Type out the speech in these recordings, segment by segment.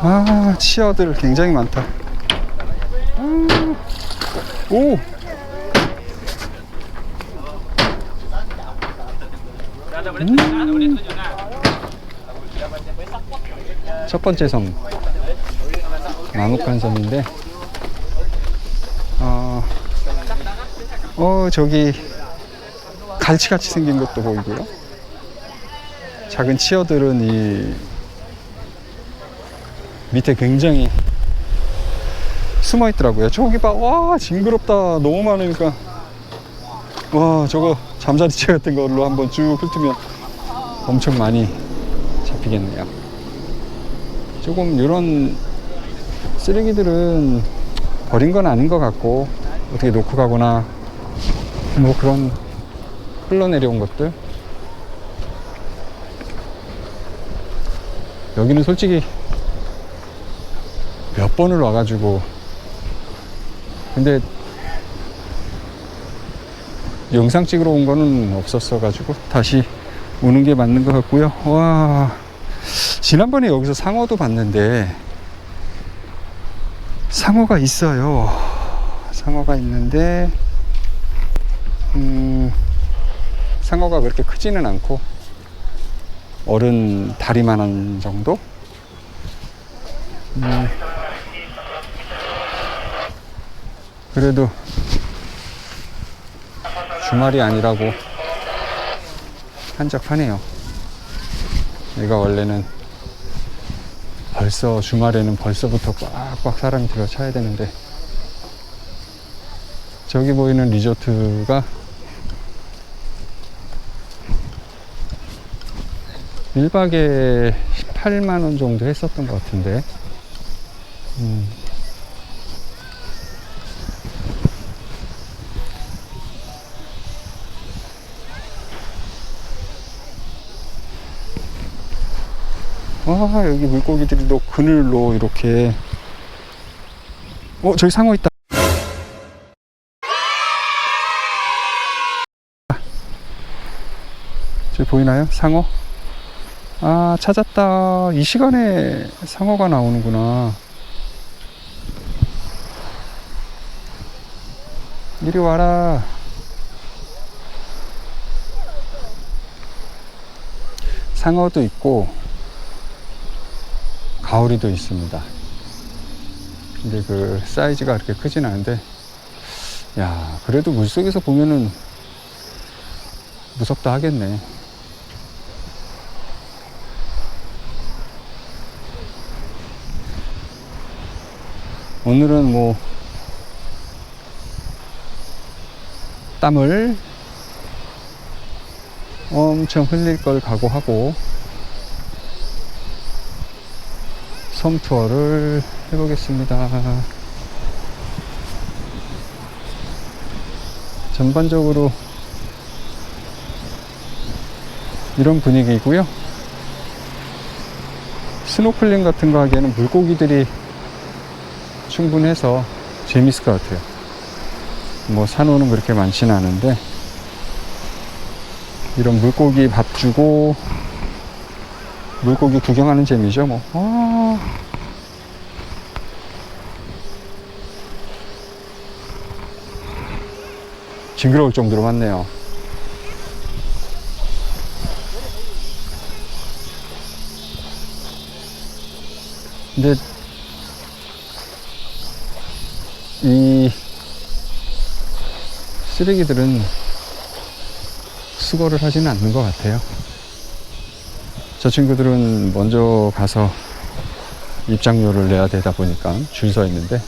아, 치어들 굉장히 많다. 아, 오! 음. 첫 번째 섬 나무칸 섬인데 어, 어 저기 갈치같이 생긴 것도 보이고요 작은 치어들은 이 밑에 굉장히 숨어 있더라고요. 저기 봐 와 징그럽다. 너무 많으니까. 와 저거 잠자리채 같은 걸로 한번 쭉 훑으면 엄청 많이 잡히겠네요. 조금 이런 쓰레기들은 버린 건 아닌 것 같고 어떻게 놓고 가거나 뭐 그런 흘러내려온 것들. 여기는 솔직히 몇 번을 와가지고 근데 영상 찍으러 온 거는 없었어 가지고 다시 오는 게 맞는 것 같고요 와 지난번에 여기서 상어도 봤는데 상어가 있어요. 상어가 있는데 음, 상어가 그렇게 크지는 않고 어른 다리만한 정도. 음, 그래도 주말이 아니라고 한적하네요. 얘가 원래는 벌써 주말에는 벌써부터 꽉꽉 사람이 들어차야 되는데 저기 보이는 리조트가 1박에 18만원 정도 했었던 것 같은데 음. 와 여기 물고기들이 또 그늘로 이렇게. 어 저기 상어 있다. 저기 보이나요? 상어? 아 찾았다. 이 시간에 상어가 나오는구나. 이리 와라. 상어도 있고 가오리도 있습니다. 근데 그 사이즈가 그렇게 크진 않은데, 야, 그래도 물속에서 보면은 무섭다 하겠네. 오늘은 뭐, 땀을 엄청 흘릴 걸 각오하고, 섬 투어를 해보겠습니다. 전반적으로 이런 분위기이고요. 스노클링 같은 거 하기에는 물고기들이 충분해서 재밌을 것 같아요. 뭐 산호는 그렇게 많지는 않은데 이런 물고기 밥 주고 물고기 구경하는 재미죠, 뭐. 아. 징그러울 정도로 많네요. 근데 이 쓰레기들은 수거를 하지는 않는 것 같아요. 저 친구들은 먼저 가서 입장료를 내야 되다 보니까 줄 서 있는데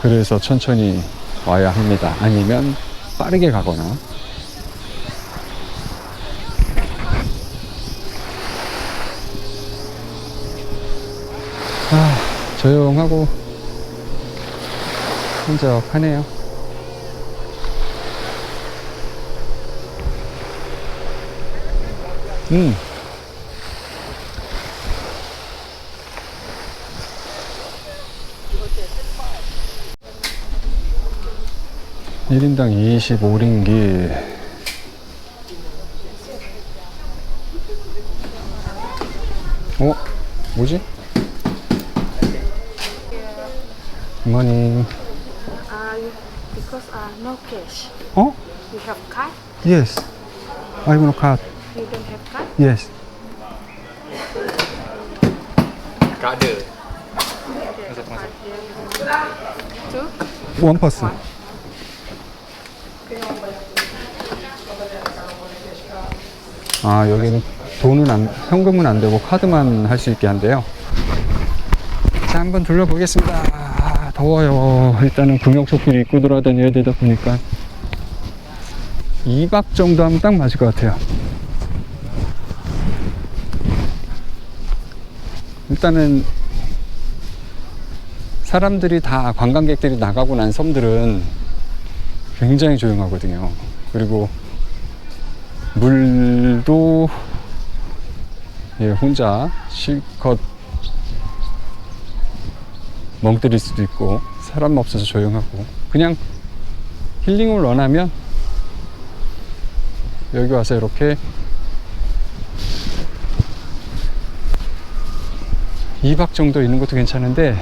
그래서 천천히 와야 합니다. 아니면 빠르게 가거나 아, 조용하고 한적하네요. 음. 일인당 25링기 어? 뭐지? 굿모닝. Uh, because uh, no cash. 어? You have card? Yes. I want a card. You don't have card? Yes. Tak ada. Two. One person. 아, 여기는 돈은 안, 현금은 안 되고 카드만 할 수 있게 한대요. 자, 한번 둘러보겠습니다. 아, 더워요. 일단은 금역초길 입고 돌아다녀야 되다 보니까 2박 정도 하면 딱 맞을 것 같아요. 일단은 사람들이 다 관광객들이 나가고 난 섬들은 굉장히 조용하거든요. 그리고 물도 예, 혼자 실컷 멍 때릴 수도 있고 사람 없어서 조용하고 그냥 힐링을 원하면 여기 와서 이렇게 2박 정도 있는 것도 괜찮은데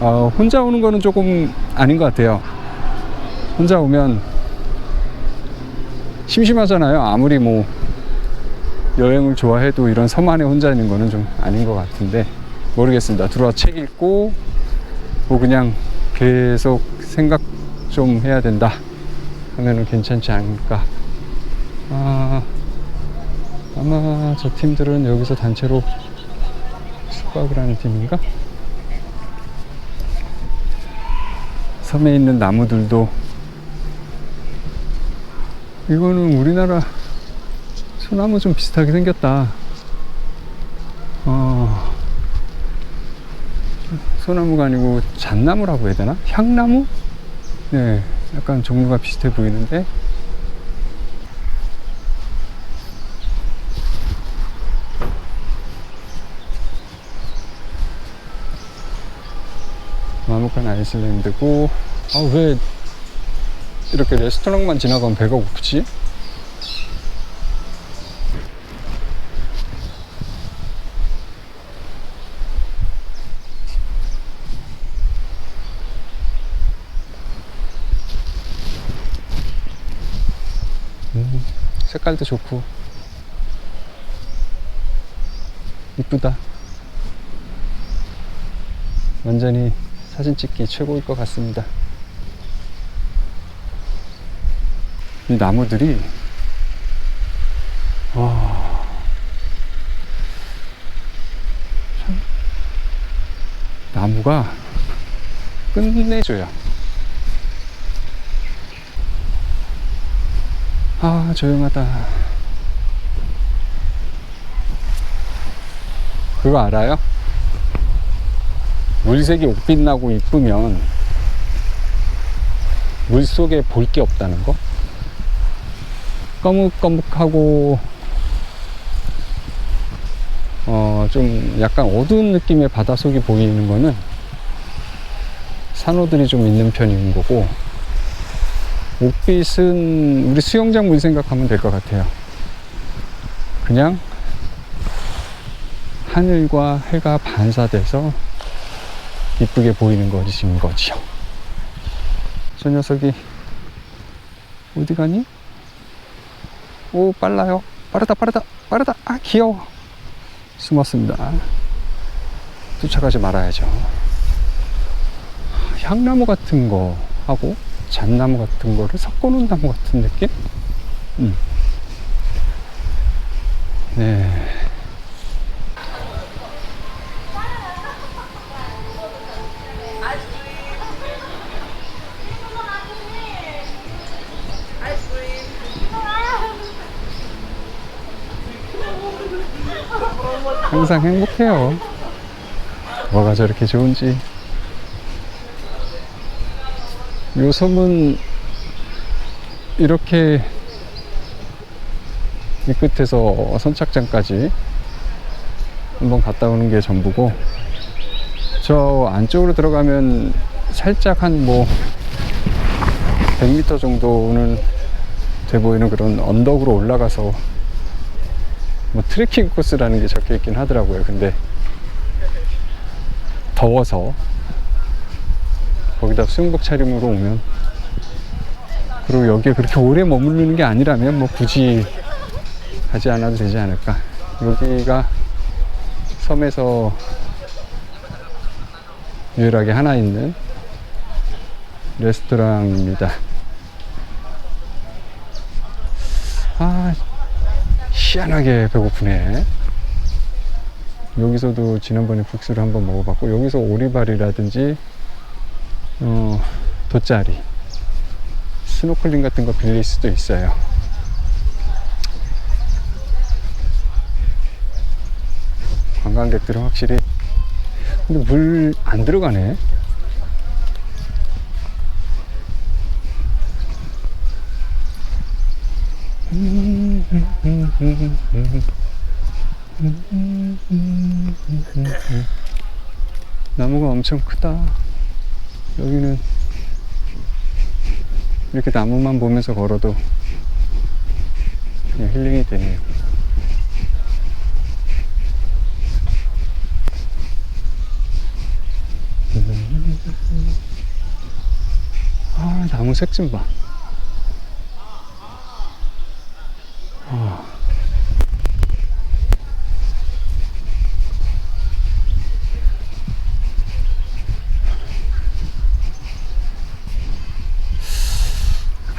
어, 혼자 오는 거는 조금 아닌 것 같아요. 혼자 오면 심심하잖아요. 아무리 뭐 여행을 좋아해도 이런 섬 안에 혼자 있는 거는 좀 아닌 것 같은데 모르겠습니다. 들어와 책 읽고 뭐 그냥 계속 생각 좀 해야 된다 하면은 괜찮지 않을까. 아, 아마 저 팀들은 여기서 단체로 하는 팀인가? 섬에 있는 나무들도 이거는 우리나라 소나무 좀 비슷하게 생겼다. 어, 소나무가 아니고 잣나무라고 해야 되나? 향나무? 네, 약간 종류가 비슷해 보이는데 마무칸 아이슬란드고 아 왜 이렇게 레스토랑만 지나가면 배가 고프지? 음, 색깔도 좋고 이쁘다 완전히 사진 찍기 최고일 것 같습니다. 이 나무들이 와, 참, 나무가 끝내줘요. 아 조용하다. 그거 알아요? 물색이 옥빛나고 이쁘면 물 속에 볼 게 없다는 거? 꺼묵꺼묵하고 어, 좀 약간 어두운 느낌의 바닷속이 보이는 거는 산호들이 좀 있는 편인 거고 옥빛은 우리 수영장 물 생각하면 될 것 같아요. 그냥 하늘과 해가 반사돼서 이쁘게 보이는 것인 거지요. 저 녀석이 어디 가니? 오 빨라요. 빠르다 빠르다 빠르다. 아 귀여워. 숨었습니다. 쫓아가지 말아야죠. 향나무 같은 거 하고 잣나무 같은 거를 섞어놓은 나무 같은 느낌? 음. 네. 항상 행복해요. 뭐가 저렇게 좋은지. 요 섬은 이렇게 이 끝에서 선착장까지 한번 갔다 오는 게 전부고 저 안쪽으로 들어가면 살짝 한 뭐 100m 정도는 돼 보이는 그런 언덕으로 올라가서 뭐 트레킹 코스라는 게 적혀 있긴 하더라고요. 근데 더워서 거기다 수영복 차림으로 오면 그리고 여기에 그렇게 오래 머무르는 게 아니라면 뭐 굳이 하지 않아도 되지 않을까 여기가 섬에서 유일하게 하나 있는 레스토랑입니다 아 희한하게 배고프네. 여기서도 지난번에 국수를 한번 먹어봤고 여기서 오리발이라든지 어, 돗자리 스노클링 같은 거 빌릴 수도 있어요. 관광객들은 확실히 근데 물 안 들어가네 나무가 엄청 크다. 여기는 이렇게 나무만 보면서 걸어도 그냥 힐링이 되네요. 아, 나무 색좀 봐.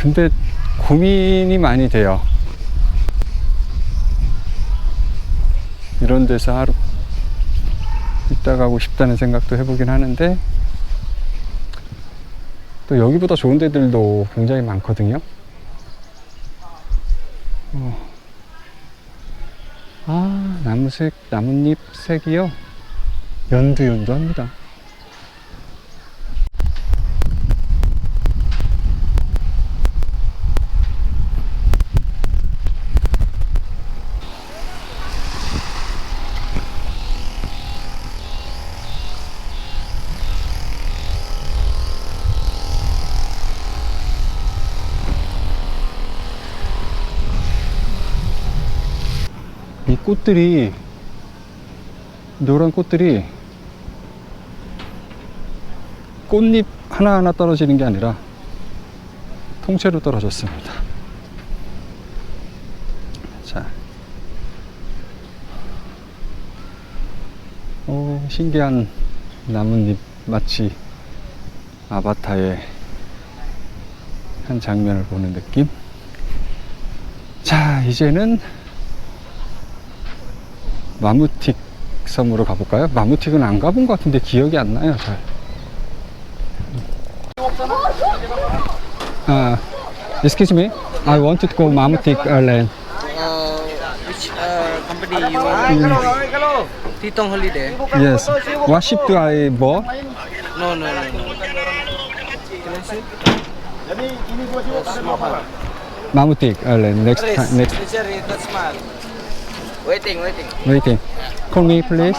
근데 고민이 많이 돼요. 이런 데서 하루 있다 가고 싶다는 생각도 해보긴 하는데 또 여기보다 좋은 데들도 굉장히 많거든요. 어. 아, 나무색, 나뭇잎 색이요. 연두연두합니다. 이 꽃들이 노란 꽃들이 꽃잎 하나하나 떨어지는 게 아니라 통째로 떨어졌습니다. 자. 어, 신기한 나뭇잎 마치 아바타의 한 장면을 보는 느낌. 자, 이제는 마무틱 섬으로 가볼까요? 마무틱은 안 가본 것 같은데 기억이 안 나요, 잘. 아, excuse me. I wanted to go Mamutik Island. Uh, which uh, company you want? Titong Holiday? Yes. What ship do I board? No, no, no. no. Can I see? Mamutik Island. Next time. Next. Waiting, waiting. Waiting. Call me, please.